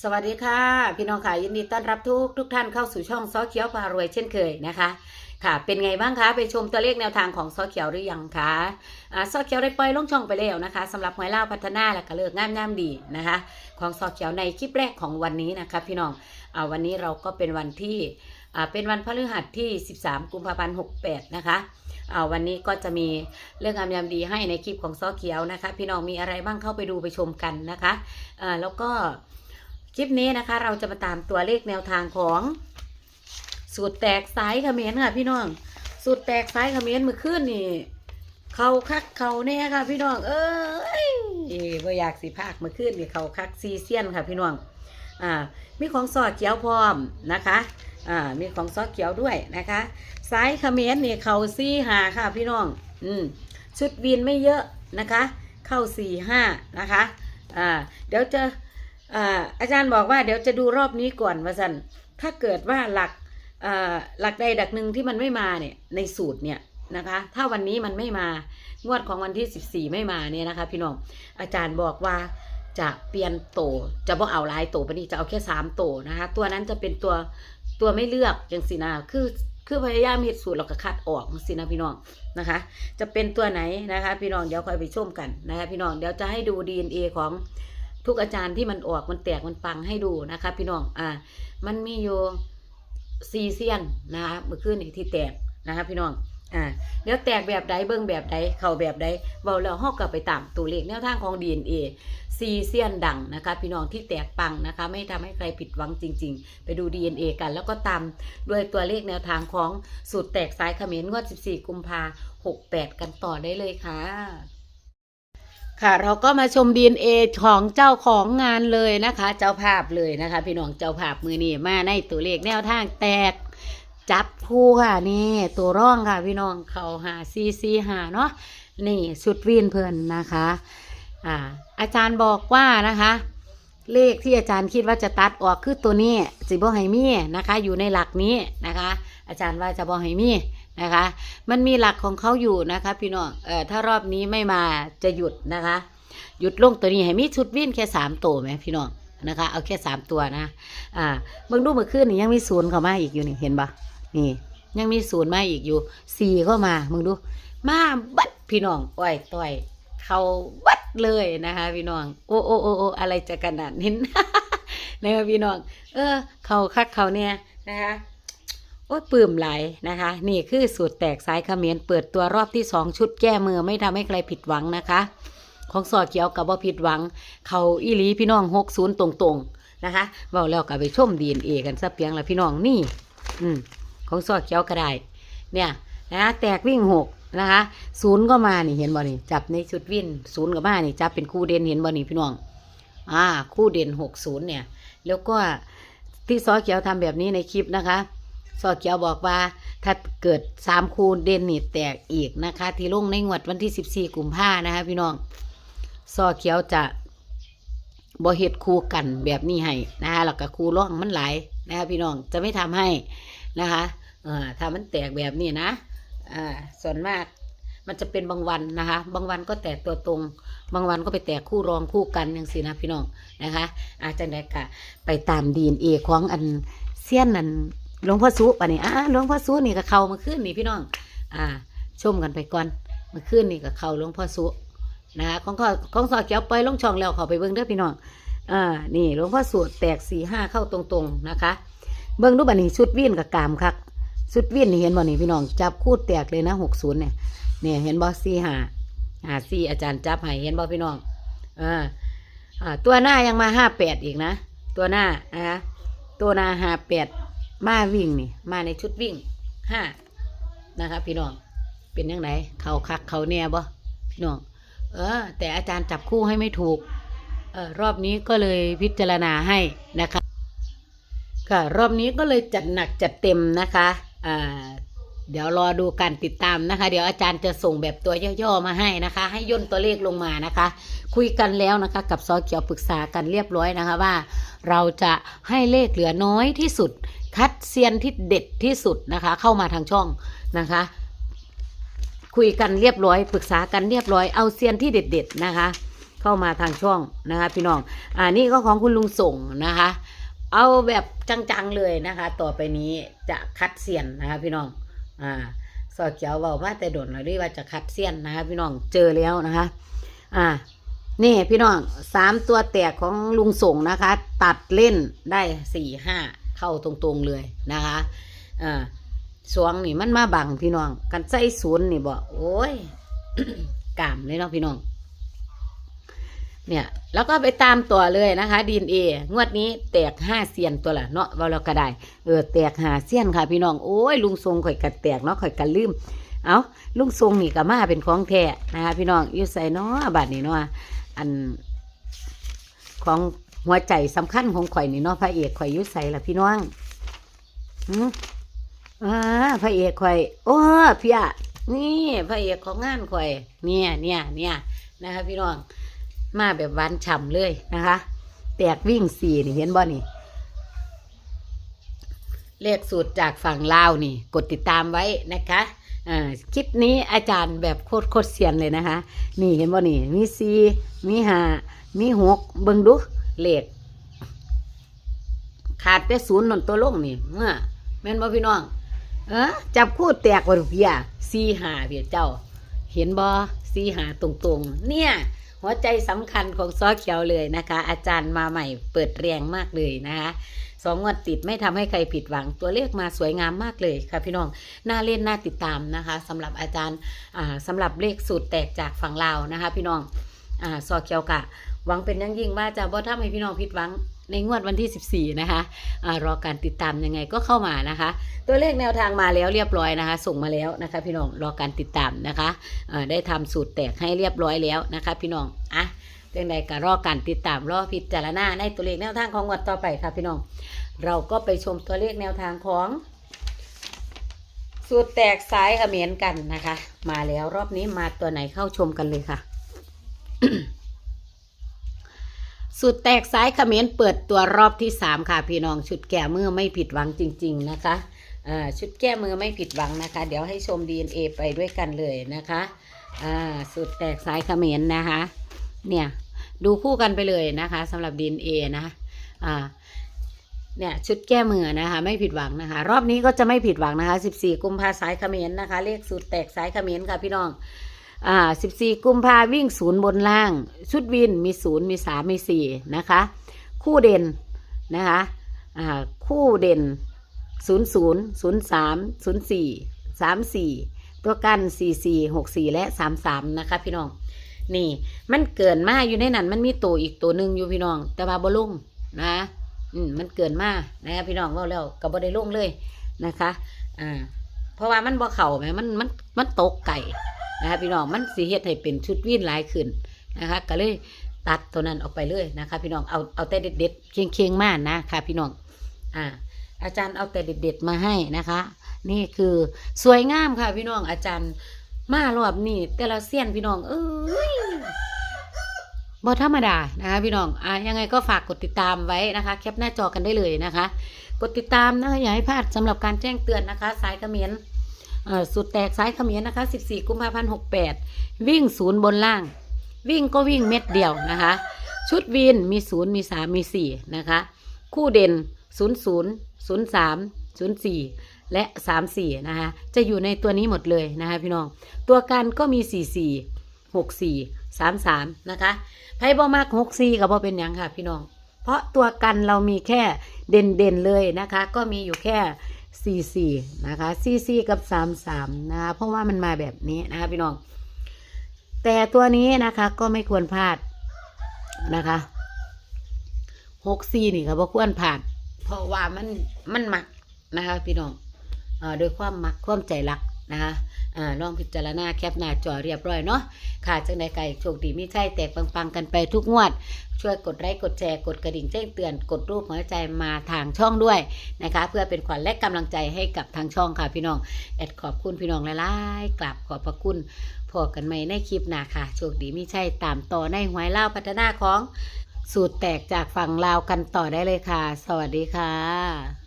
สวัสดีค่ะ พี่น้องค่ะยินดีต้อนรับทุกทุกท่านเข้าสู่ช่องซอเขียวพารวยเช่นเคยนะคะ ค่ะ เป็นไงบ้างคะไปชมตัวเลขแนวทางของซอเขียวหรือยังคะอ่าซอเขียวได้ปล่อยลงช่องไปแล้วนะคะสำหรับหวยเล่าพัฒนาและก็เลิกงามงามดีนะคะ ของซอเขียวในคลิปแรกของวันนี้นะคะ พี่น้องอ่าวันนี้เราก็เป็นวันที่อ่าเป็นวันพฤหัสที่ 13 กุมภาพันธ์68 นะคะอ่าวันนี้ก็จะมีเรื่องงามยามดีให้ในคลิปของซอเขียวนะคะ พี่น้องมีอะไรบ้างเข้าไปดูไปชมกันนะคะอ่าแล้วก็ คลิปนี้นะคะ เราจะมาตามตัวเลขแนวทางของ สูตรแตกสายเขมรค่ะ พี่น้อง สูตรแตกสายเขมรมือขึ้นนี่เขาคักเขาแน่ค่ะ พี่น้อง เอ้ยบ่อยากสิภาคมือขึ้นนี่เขาคักซีเซียนค่ะ พี่น้องอ่ามีของซอสเขียวพร้อมนะคะอ่ามีของซอสเขียวด้วยนะคะสายเขมรนี่เขาซี่หาค่ะ พี่น้อง อืมชุดวินไม่เยอะนะคะ เข้าสี่ห้านะคะอ่าเดี๋ยวจะ อาจารย์บอกว่าเดี๋ยวจะดูรอบนี้ก่อนว่าสันถ้าเกิดว่าหลักหลักใดดักหนึ่งที่มันไม่มาเนี่ยในสูตรเนี่ยนะคะ ถ้าวันนี้มันไม่มางวดของวันที่ 14 ไม่มาเนี่ยนะคะ พี่น้องอาจารย์บอกว่าจะเปลี่ยนโตจะบอกเอาหลายโตปนี่จะเอาแค่สามโตนะคะ ตัวนั้นจะเป็นตัวตัวไม่เลือกอย่างสินะคือคือพยายามเห็ดสูตรเราก็คัดออกสินะพี่น้องนะคะ จะเป็นตัวไหนนะคะ พี่น้องเดี๋ยวคอยไปชมกันนะคะ พี่น้องเดี๋ยวจะให้ดู DNA ของ ทุกอาจารย์ที่มันออกมันแตกมันปังให้ดูนะคะ พี่น้องอ่า มันมีอยู่ซีเซียนนะคะเมื่อคืนนี้ที่แตกนะคะพี่น้องอ่าเดี๋ยวแตกแบบใดเบิ้งแบบใดเข่าแบบใดเบาแล้วห้อกลับไปตามตัวเลขแนวทางของ DNA ซีเซียนดังนะคะ พี่น้องที่แตกปังนะคะ ไม่ทำให้ใครผิดหวังจริง ๆ ไปดู DNA กัน แล้วก็ตามด้วยตัวเลขแนวทางของสูตรแตกสายเขมรงวด 14 กุมภา68 กันต่อได้เลยค่ะ ค่ะเราก็มาชม DNA ของเจ้าของงานเลยนะคะ เจ้าภาพเลยนะคะ พี่น้องเจ้าภาพมือนี่มาในตัวเลขแนวทางแตก จับคู่ค่ะนี่ ตัวร่องค่ะ พี่น้องเขาหาซีซีหาเนาะนี่ชุดวินเพลินนะคะอ่าอาจารย์บอกว่านะคะ เลขที่อาจารย์คิดว่าจะตัดออกคือตัวนี้สิบอไฮมี่นะคะ อยู่ในหลักนี้นะคะ อาจารย์ว่าจะบอไฮมี่ นะคะ มันมีหลักของเขาอยู่นะคะพี่น้องเอ่อถ้ารอบนี้ไม่มาจะหยุดนะคะ หยุดลงตัวนี้ให้มีชุดวิ่นแค่สามตัวไหมพี่น้องนะคะเอาแค่สามตัวนะอ่าเบิ่งดูเมื่อคืนนี่ยังมีศูนย์เข้ามาอีกอยู่นี่เห็นปะนี่ยังมีศูนย์มาอีกอยู่สี่เข้ามามึงดู มาบัดพี่น้องอ้อยต่อยเขาวัดเลยนะคะ พี่น้องโอ้โอ้โอ้โอ้อะไรจะขนาดนี้นะคะพี่น้อง เออ เขาคักเขาเนี่ยนะคะ โอ้ยปื้มไหลนะคะ นี่คือสูตรแตกสายเขมรเปิดตัวรอบที่สองชุดแก้มือไม่ทำให้ใครผิดหวังนะคะ ของสอเขียวกับว่าผิดหวัง เขาอีหลีพี่น้องหกศูนย์ตรงๆนะคะเบาแล้วกับไปชมดีเอ็นเอกันสักเพียงละพี่น้องนี่ อืมของสอเขียวก็ได้เนี่ยนะแตกวิ่งหกนะคะศูนย์ก็มานี่เห็นบ่นี่จับในชุดวิ่งศูนย์ก็มานี่จับเป็นคู่เด่นเห็นบ่นี่พี่น้องอ่าคู่เด่นหกศูนย์เนี่ย แล้วก็ที่ซอเขียวทำแบบนี้ในคลิปนะคะ ซอเขียวบอกว่าถ้าเกิดสามคูณเด่นนี่แตกอีกนะคะ ที่ลงในงวดวันที่สิบสี่กุมภานะคะพี่น้องซอเขียวจะบ่เฮ็ดคู่กันแบบนี้ให้นะคะแล้วก็คู่ร่องมันหลายนะคะพี่น้องจะไม่ทำให้นะคะเอ่อถ้ามันแตกแบบนี้นะอ่าส่วนมากมันจะเป็นบางวันนะคะ บางวันก็แตกตัวตรง บางวันก็ไปแตกคู่รองคู่กันอย่างสินะพี่น้องนะคะ อาจจะได้กะไปตามดีนเอของอันเซียนนั่น หลวงพ่อสุปะนี่อ่าหลวงพ่อสุนี่ก็เข้ามาขึ้นนี่พี่น้อง อ่า ชมกันไปก่อนมาขึ้นนี่ก็เข้าหลวงพ่อสุนะคะของข้อของสอเขียวไปลงช่องแล้วเขาไปเบิ้งเด้อพี่น้องอ่านี่หลวงพ่อสุแตกสี่ห้าเข้าตรงๆนะคะ เบิ้งดูบัดนี้ชุดวิ่นกับกามคักชุดวิ่นนี่เห็นบ่นี่พี่น้องจับคู่แตกเลยนะหกศูนย์เนี่ยเนี่ยเห็นบ่สี่ห้าห้าสี่อาจารย์จับให้เห็นบ่พี่น้องอ่าอ่าตัวหน้ายังมาห้าแปดอีกนะ ตัวหน้านะคะตัวหน้าห้าแปด มาวิ่งนี่ มาในชุดวิ่งห้านะคะพี่น้องเป็นยังไงเขาคักเขาแน่บ่พี่น้องเออ แต่อาจารย์จับคู่ให้ไม่ถูกเออรอบนี้ก็เลยพิจารณาให้นะคะค่ะรอบนี้ก็เลยจัดหนักจัดเต็มนะคะอ่าเดี๋ยวรอดูการติดตามนะคะ เดี๋ยวอาจารย์จะส่งแบบตัวย่อๆมาให้นะคะ ให้ย่นตัวเลขลงมานะคะ คุยกันแล้วนะคะ กับซอเขียวปรึกษากันเรียบร้อยนะคะว่า เราจะให้เลขเหลือน้อยที่สุด คัดเซียนที่เด็ดที่สุดนะคะ เข้ามาทางช่องนะคะ คุยกันเรียบร้อย ปรึกษากันเรียบร้อยเอาเซียนที่เด็ด ๆนะคะ เข้ามาทางช่องนะคะ พี่น้องอ่านี่ก็ของคุณลุงส่งนะคะ เอาแบบจังๆเลยนะคะ ต่อไปนี้จะคัดเสียนนะคะ พี่น้องอ่าสอเขียวเบามาแต่โดนเลยว่าจะคัดเสียนนะคะพี่น้องเจอแล้วนะคะ อ่านี่พี่น้องสามตัวแตกของลุงส่งนะคะ ตัดเล่นได้สี่ห้า เข้าตรงๆเลยนะคะอ่าสวงนี่มันมาบังพี่น้อง กันใส่ศูนย์นี่บอกโอ้ยกามเลยเนาะพี่น้อง เนี่ย แล้วก็ไปตามตัวเลยนะคะดีเองวดนี้แตกห้าเซียนตัวละเนาะว่าเราก็ได้เออแตกหาเซียนค่ะ พี่น้องโอ้ยลุงทรงข่อยกัดแตกเนาะข่อยกัลืมเอาลุงทรงนี่ก็มาเป็นของแท้นะคะพี่น้องอยู่ใส่เนาะบัดนี้เนาะอันของ หัวใจสำคัญของข่อยนี่เนาะพระเอกข่อยอยุ่ใส่ละพี่น้องหืมอ่าพระเอกข่อย โอ้พี่อะนี่พระเอกของงานข่อย เนี่ยเนี่ยเนี่ยนะคะพี่น้องมาแบบหวานฉ่ำเลยนะคะ แตกวิ่งสี่นี่เห็นบ่นี่เลขสูตรจากฝั่งลาวนี่ กดติดตามไว้นะคะอ่าคลิปนี้อาจารย์แบบโคตรโคตรเซียนเลยนะคะ นี่เห็นบ่นี่ มีสี่มีห้ามีหกเบิ่งดู เลขขาดแต่ศูนย์นนตัวลงนี่เมื่อแม่นบ่พี่น้อง เออจับคู่แตกว่าเพียสี่หาเพียเจ้า เห็นบ่สี่หาตรงๆ เนี่ย หัวใจสำคัญของซอเขียวเลยนะคะ อาจารย์มาใหม่เปิดแรงมากเลยนะคะสองงวดติดไม่ทำให้ใครผิดหวังตัวเลขมาสวยงามมากเลยค่ะพี่น้องน่าเล่นน่าติดตามนะคะสำหรับอาจารย์อ่าสำหรับเลขสูตรแตกจากฝั่งลาวนะคะ พี่น้อง อ่าซอเขียวกะ หวังเป็นอยังยิ่งว่าจะบ่ทำให้พี่น้องผิดหวังในงวดวันที่ 14 นะคะอารอการติดตามยังไงก็เข้ามานะคะ ตัวเลขแนวทางมาแล้วเรียบร้อยนะคะ ส่งมาแล้วนะคะ พี่น้องรอการติดตามนะคะอ่าได้ทำสูตรแตกให้เรียบร้อยแล้วนะคะ พี่น้องอะเรื่องใดก็รอการติดตามรอพิจารณาในตัวเลขแนวทางของงวดต่อไปค่ะพี่น้อง เราก็ไปชมตัวเลขแนวทางของสูตรแตกสายเขมรกันนะคะ มาแล้วรอบนี้มาตัวไหนเข้าชมกันเลยค่ะ สุดแตกสายเขมรเปิดตัวรอบที่สามค่ะพี่น้องชุดแก้มือไม่ผิดหวังจริง ๆ นะคะชุดแก้มือไม่ผิดหวังนะคะ เดี๋ยวให้ชม DNA ไปด้วยกันเลยนะคะสุดแตกสายเขมรนะคะ เนี่ยดูคู่กันไปเลยนะคะสำหรับ DNA นะอ่าเนี่ยชุดแก้มือนะคะ ไม่ผิดหวังนะคะ รอบนี้ก็จะไม่ผิดหวังนะคะ 14 กุมภาสายเขมรนะคะ เลขสูตรแตกสายเขมรค่ะพี่น้อง อ่าสิบสี่กุมภาวิ่งศูนย์บนล่าง ชุดวินมีศูนย์มีสามมีสี่นะคะ คู่เด่นนะคะอ่าคู่เด่นศูนย์ศูนย์ศูนย์สามศูนย์สี่สามสี่ตัวกันสี่สี่หกสี่และสามสามนะคะ พี่น้อง นี่ มันเกินมาอยู่ในนั้น มันมีตัวอีกตัวหนึ่งอยู่พี่น้อง แต่ว่าบ่ลงนะอืมมันเกินมานะคะพี่น้องเว่าแล้วก็บ่ได้ลงเลยนะคะ อ่า ราะว่ามันบ่เข่าไหมมันมันมันตกไก่นะคะพี่น้องมันสีเฮ็ดให้เป็นชุดวิ่นหลายขึ้นนะคะ ก็เลยตัดตัวนั้นออกไปเลยนะคะ พี่น้องเอาเอาแต่เด็ดๆเคียงๆมากนะคะพี่น้องอ่าอาจารย์เอาแต่เด็ดๆมาให้นะคะ นี่คือสวยงามค่ะ พี่น้องอาจารย์มารอบนี้แต่ละเสี้ยนพี่น้อง เอ้ยบ่ธรรมดานะคะพี่น้องอ่ายังไงก็ฝากกดติดตามไว้นะคะ แคปหน้าจอกันได้เลยนะคะ กดติดตามนะคะอย่าให้พลาดสำหรับการแจ้งเตือนนะคะ สายกระเมิ้น สุดแตกสายเขมิ้นนะคะ 14 กุมภาพันธ์68 วิ่งศูนย์บนล่าง วิ่งก็วิ่งเม็ดเดียวนะคะ ชุดวินมีศูนย์มีสามมีสี่นะคะ คู่เด่นศูนย์ศูนย์ศูนย์สามศูนย์สี่และสามสี่นะคะ จะอยู่ในตัวนี้หมดเลยนะคะพี่น้อง ตัวกันก็มีสี่สี่หกสี่สามสามนะคะไพ่บอมากหกสี่กับพอเป็นยังค่ะพี่น้อง เพราะตัวกันเรามีแค่เด่นเด่นๆเลยนะคะ ก็มีอยู่แค่ สี่สี่นะคะสี่สี่กับสามสามนะคะเพราะว่ามันมาแบบนี้นะคะพี่น้อง แต่ตัวนี้นะคะก็ไม่ควรพลาดนะคะหกสี่นี่ก็บ่ควรพลาด เพราะว่ามันมันมักนะคะพี่น้องเอ่อโดยความมักความใจรัก นะคะอ่าลองพิจารณาแคปหน้าจอเรียบร้อยเนาะค่ะจังใดไก่โชคดีไม่ใช่แตกปังๆกันไปทุกงวด ช่วยกดไลค์กดแชร์กดกระดิ่งแจ้งเตือนกดรูปหัวใจมาทางช่องด้วยนะคะ เพื่อเป็นขวัญและกำลังใจให้กับทางช่องค่ะพี่น้องแอดขอบคุณพี่น้องหลายๆกลับขอบพระคุณพอกันใหม่ในคลิปหน้าค่ะโชคดีไม่ใช่ตามต่อในหวยเล่าพัฒนาของสูตรแตกจากฝั่งลาวกันต่อได้เลยค่ะ สวัสดีค่ะ